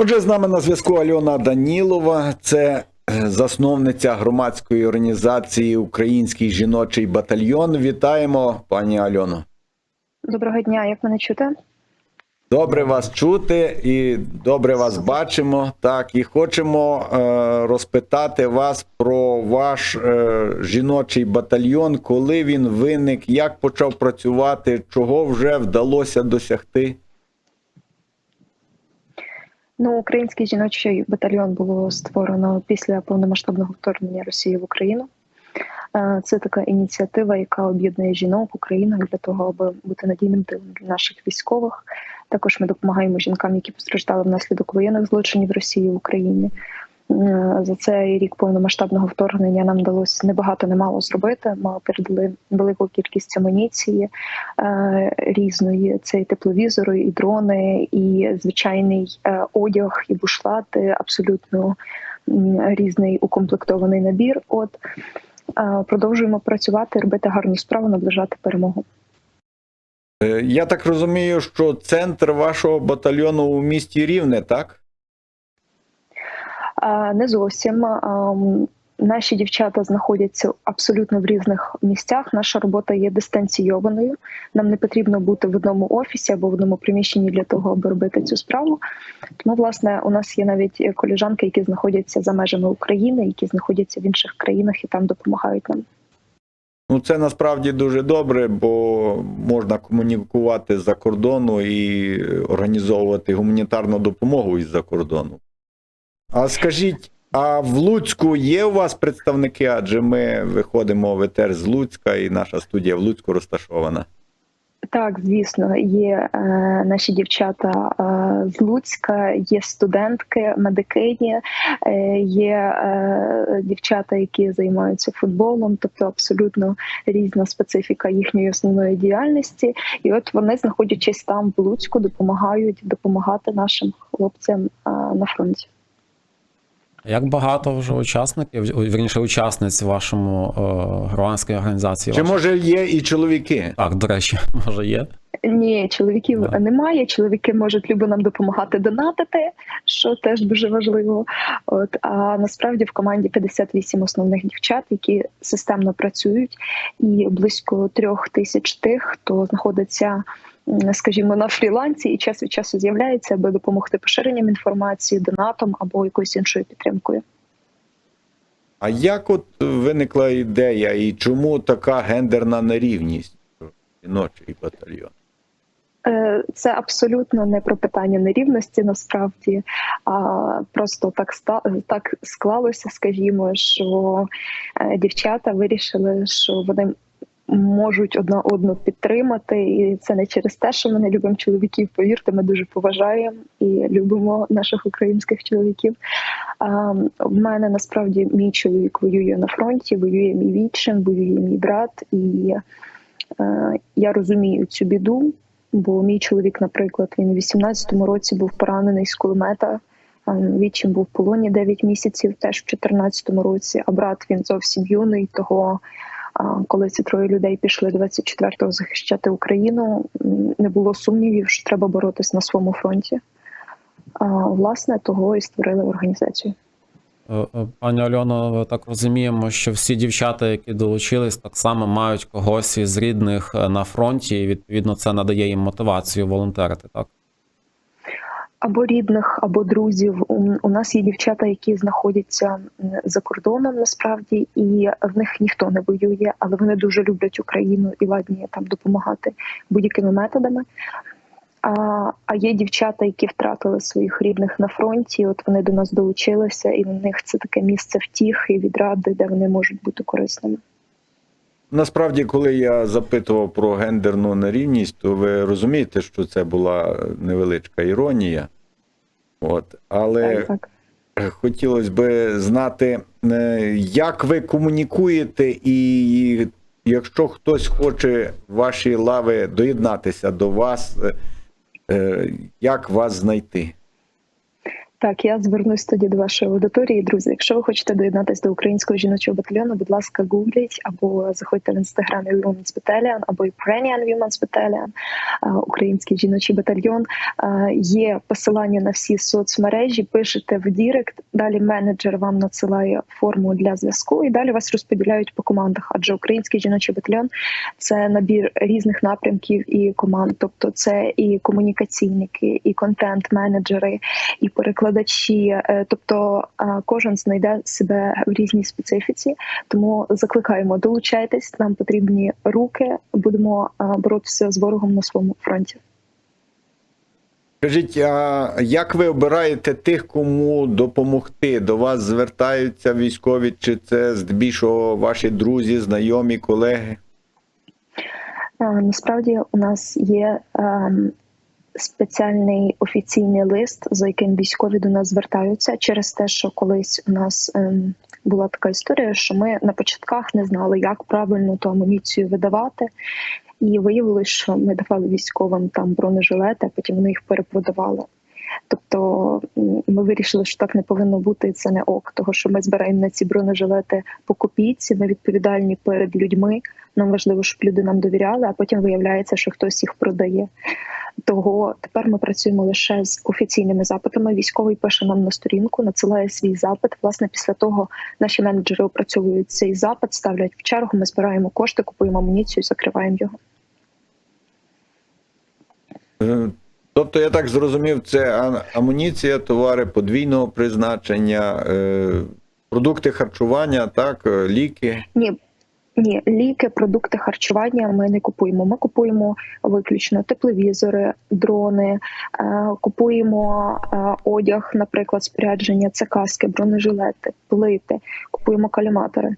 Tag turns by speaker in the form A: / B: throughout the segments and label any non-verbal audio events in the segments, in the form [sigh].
A: Отже, з нами на зв'язку Альона Данілова, це е, засновниця громадської організації Український жіночий батальйон. Вітаємо, пані Альоно.
B: Доброго дня, як мене чути?
A: Добре вас чути і добре вас бачимо. Так, і хочемо е, розпитати вас про ваш е, жіночий батальйон, коли він виник, як почав працювати, чого вже вдалося досягти.
B: Ну, український жіночий батальйон було створено після повномасштабного вторгнення Росії в Україну. Е, Це така ініціатива, яка об'єднує жінок України для того, аби бути надійним тилом для наших військових. Також ми допомагаємо жінкам, які постраждали внаслідок воєнних злочинів Росії в Україні. Е, За цей рік повномасштабного вторгнення нам вдалося небагато немало зробити. Ми передали велику кількість амуніції е, різної. Це і тепловізори, і дрони, і звичайний е, одяг, і бушлати, абсолютно різний укомплектований набір. От продовжуємо працювати, робити гарну справу, наближати перемогу.
A: Я так розумію, що центр вашого батальйону у місті Рівне, так?
B: Е, Не зовсім. Наші дівчата знаходяться абсолютно в різних місцях. Наша робота є дистанційованою. Нам не потрібно бути в одному офісі або в одному приміщенні для того, аби робити цю справу. Тому, власне, у нас є навіть коліжанки, які знаходяться за межами України, які знаходяться в інших країнах і там допомагають нам.
A: Ну, це насправді дуже добре, бо можна комунікувати з-за кордону і організовувати гуманітарну допомогу із-за кордону. А скажіть, а в Луцьку є у вас представники? Адже ми виходимо в етер з Луцька, і наша студія в Луцьку розташована.
B: Так, звісно, є е, наші дівчата е, з Луцька, є студентки, медикині, е, є е, дівчата, які займаються футболом, тобто абсолютно різна специфіка їхньої основної діяльності. І от вони, знаходячись там в Луцьку, допомагають допомагати нашим хлопцям е, на фронті.
C: Як багато вже учасників, вірніше учасниць в вашому е, громадській організації?
A: Чи може є і чоловіки?
C: Так, до речі, [laughs] може є.
B: Ні, чоловіків
C: Да.
B: немає. Чоловіки можуть любо нам допомагати донатити, що теж дуже важливо. От а насправді в команді 58 основних дівчат, які системно працюють, і близько трьох тисяч тих, хто знаходиться. Скажімо, на фрілансі і час від часу з'являється, аби допомогти поширенням інформації, донатом або якоюсь іншою підтримкою.
A: А як от виникла ідея і чому така гендерна нерівність? Жіночий батальйон.
B: Е, Це абсолютно не про питання нерівності, насправді, а просто так так склалося, скажімо, що е, дівчата вирішили, що вони можуть одна одну підтримати, і це не через те, що ми не любимо чоловіків. Повірте, ми дуже поважаємо і любимо наших українських чоловіків. А, в мене насправді мій чоловік воює на фронті, воює мій вітчин, воює мій брат, і е, я розумію цю біду. Бо мій чоловік, наприклад, він у 18-му році був поранений з кулемета. а Відчим був в полоні 9 місяців, теж в 14-му році. А брат він зовсім юний. Того а, коли ці троє людей пішли 24-го захищати Україну, не було сумнівів, що треба боротись на своєму фронті. Власне, того і створили організацію.
C: Е, е, Пані Альоно, так розуміємо, що всі дівчата, які долучились, так само мають когось із рідних е, на фронті, і відповідно це надає їм мотивацію волонтерити. Так
B: або рідних, або друзів. У, нас є дівчата, які знаходяться за кордоном насправді, і в них ніхто не воює, але вони дуже люблять Україну і ладні там допомагати будь-якими методами. А, а є дівчата, які втратили своїх рідних на фронті. От вони до нас долучилися, і в них це таке місце втіхи і відради, де вони можуть бути корисними.
A: Насправді, коли я запитував про гендерну нерівність, то ви розумієте, що це була невеличка іронія. От, але
B: Так, так.
A: хотілося б знати, е, як ви комунікуєте, і якщо хтось хоче ваші лави доєднатися до вас, е, е, як вас знайти?
B: Так, я звернусь тоді до вашої аудиторії. Друзі, якщо ви хочете доєднатися до українського жіночого батальйону, будь ласка, гугліть або заходьте в інстаграмі Women's Battalion, або Ukrainian Women's Battalion, е, український жіночий батальйон. Е, Є посилання на всі соцмережі. Пишете в Дірект. Далі менеджер вам надсилає форму для зв'язку, і далі вас розподіляють по командах. Адже український жіночий батальйон це набір різних напрямків і команд, тобто це і комунікаційники, і контент-менеджери, і перекладачі. Е, Тобто е, кожен знайде себе в різній специфіці. Тому закликаємо долучайтесь. Нам потрібні руки. Будемо е, боротися з ворогом на своєму фронті.
A: Скажіть, а як ви обираєте тих, кому допомогти? До вас звертаються військові, чи це здебільшого ваші друзі, знайомі, колеги?
B: Насправді у нас є ем, спеціальний офіційний лист, за яким військові до нас звертаються через те, що колись у нас ем, була така історія, що ми на початках не знали, як правильно ту амуніцію видавати. І виявилось, що ми давали військовим там бронежилети, а потім вони їх перепродавали. Тобто ми вирішили, що так не повинно бути, і це не ок, того що ми збираємо на ці бронежилети по копійці, ми відповідальні перед людьми. Нам важливо, щоб люди нам довіряли, а потім виявляється, що хтось їх продає. Того тепер ми працюємо лише з офіційними запитами. Військовий пише нам на сторінку, надсилає свій запит. Власне, після того наші менеджери опрацьовують цей запит, ставлять в чергу. Ми збираємо кошти, купуємо амуніцію, закриваємо його.
A: Е, Тобто, я так зрозумів, це амуніція, товари подвійного призначення, е, продукти харчування, так, е, ліки.
B: Ні, ні, ліки, продукти харчування ми не купуємо. Ми купуємо виключно тепловізори, дрони, е, купуємо одяг, наприклад, спорядження, це каски, бронежилети, плити, купуємо каліматори,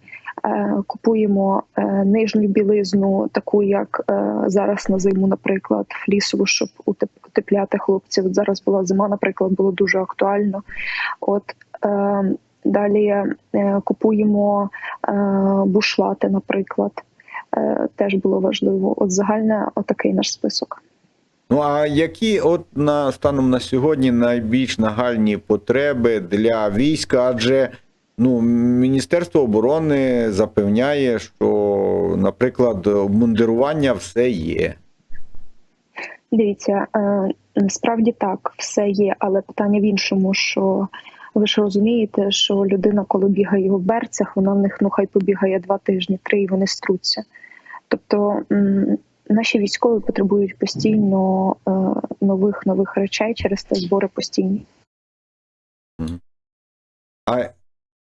B: купуємо е, нижню білизну, таку як е, зараз на зиму, наприклад, флісову, щоб утеп- утепляти хлопців. Зараз була зима, наприклад, було дуже актуально. От е, далі е, купуємо е, бушлати, наприклад. Е, Теж було важливо. От загальне, отакий наш список.
A: Ну а які от на станом на сьогодні найбільш нагальні потреби для війська? Адже ну, Міністерство оборони запевняє, що, наприклад, обмундирування все є.
B: Дивіться, е, насправді так, все є, але питання в іншому, що ви ж розумієте, що людина, коли бігає в берцях, вона в них ну хай побігає два тижні, три, і вони струться. Тобто наші військові потребують постійно е, нових нових речей через те збори постійні.
A: А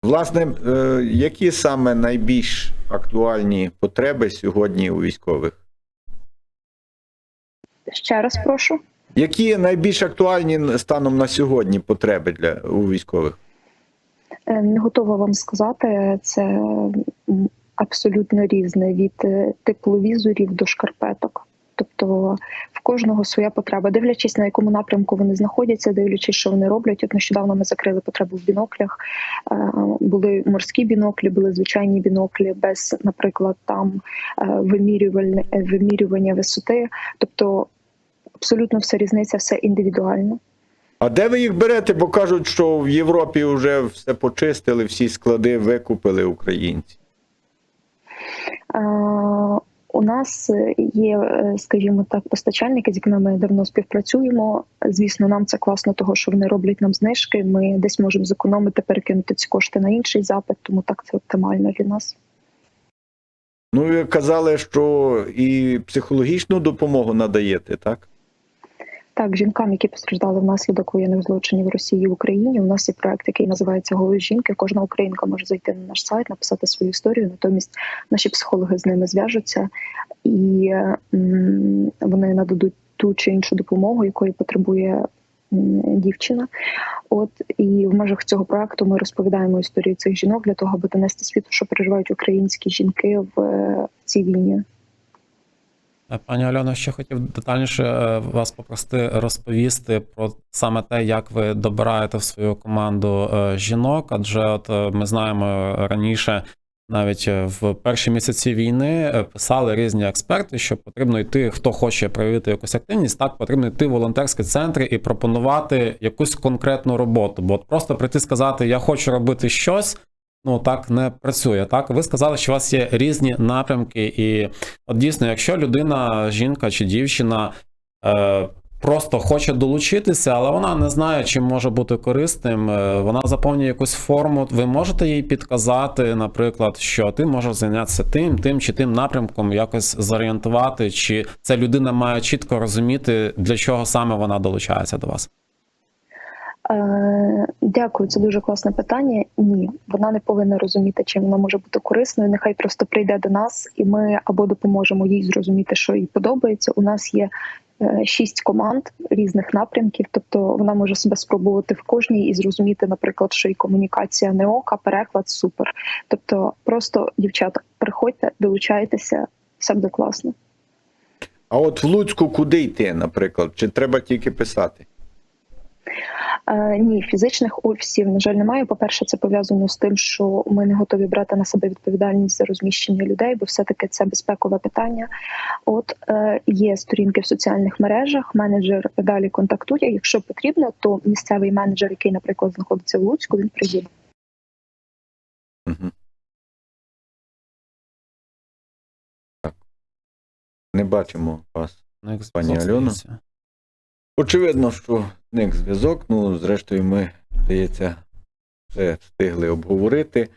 A: власне, е, які саме найбільш актуальні потреби сьогодні у військових?
B: Ще раз прошу.
A: Які найбільш актуальні станом на сьогодні потреби для у військових?
B: Е, Не готова вам сказати. Це абсолютно різне від е, тепловізорів до шкарпеток. Тобто в кожного своя потреба, дивлячись на якому напрямку вони знаходяться, дивлячись, що вони роблять. От нещодавно ми закрили потребу в біноклях. Е, Були морські біноклі, були звичайні біноклі без, наприклад, там е, вимірювальне е, вимірювання висоти. Тобто абсолютно все різниця, все індивідуально.
A: А де ви їх берете? Бо кажуть, що в Європі вже все почистили, всі склади викупили українці.
B: Е, У нас є, е, скажімо так, постачальники, з якими ми давно співпрацюємо. Звісно, нам це класно, того що вони роблять нам знижки. Ми десь можемо зекономити, перекинути ці кошти на інший запит, тому так це оптимально для нас.
A: Ну, ви казали, що і психологічну допомогу надаєте, так?
B: Так, жінкам, які постраждали внаслідок воєнних злочинів Росії в Україні. У нас є проект, який називається Голос жінки. Кожна українка може зайти на наш сайт, написати свою історію. Натомість наші психологи з ними зв'яжуться і вони нададуть ту чи іншу допомогу, якої потребує дівчина. От і в межах цього проекту ми розповідаємо історію цих жінок для того, аби донести світу, що переживають українські жінки в, е, в цій війні.
C: Е, Пані Альона, ще хотів детальніше е, вас попросити розповісти про саме те, як ви добираєте в свою команду е, жінок, адже от ми знаємо раніше Навіть в перші місяці війни писали різні експерти, що потрібно йти, хто хоче проявити якусь активність, так потрібно йти в волонтерські центри і пропонувати якусь конкретну роботу. Бо от просто прийти сказати, я хочу робити щось. Ну так не працює. Так, ви сказали, що у вас є різні напрямки, і от дійсно, якщо людина, жінка чи дівчина е, просто хоче долучитися, але вона не знає, чим може бути корисним. е, Вона заповнює якусь форму. Ви можете їй підказати, наприклад, що ти можеш зайнятися тим, тим чи тим напрямком, якось зорієнтувати, чи ця людина має чітко розуміти, для чого саме вона долучається до вас.
B: Е, Дякую, це дуже класне питання. Ні, вона не повинна розуміти, чим вона може бути корисною. Нехай просто прийде до нас, і ми або допоможемо їй зрозуміти, що їй подобається. У нас є е, шість команд різних напрямків, тобто вона може себе спробувати в кожній і зрозуміти, наприклад, що і комунікація не ок, а переклад супер. Тобто, просто дівчата, приходьте, долучайтеся, все буде класно.
A: А от в Луцьку куди йти, наприклад? Чи треба тільки писати?
B: Е, ні, фізичних офісів, на жаль, немає. По-перше, це пов'язано з тим, що ми не готові брати на себе відповідальність за розміщення людей, бо все-таки це безпекове питання. От е, є сторінки в соціальних мережах, менеджер далі контактує. Якщо потрібно, то місцевий менеджер, який, наприклад, знаходиться в Луцьку, він приїде.
A: Угу. Так. Не бачимо вас.
C: Ну, як
A: Пані Альона? Очевидно, що зник зв'язок. Ну, зрештою, ми, здається, все встигли обговорити.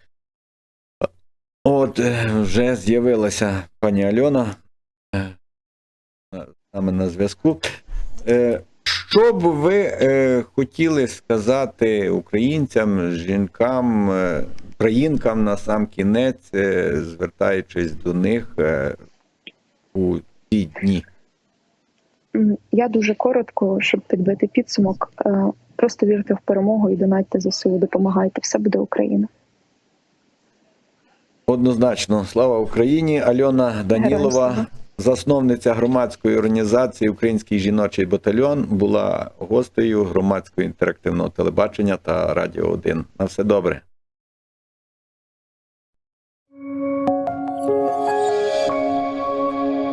A: От е, вже з'явилася пані Альона е, саме на зв'язку. Е, Що б ви хотіли сказати українцям, жінкам, українкам на сам кінець, звертаючись до них у ці дні?
B: Я дуже коротко, щоб підбити підсумок. е, Просто вірте в перемогу і донатьте ЗСУ, допомагайте. Все буде Україна.
A: Однозначно, слава Україні. Альона Данілова, засновниця громадської організації Український жіночий батальйон, була гостею громадського інтерактивного телебачення та Радіо 1. На все добре.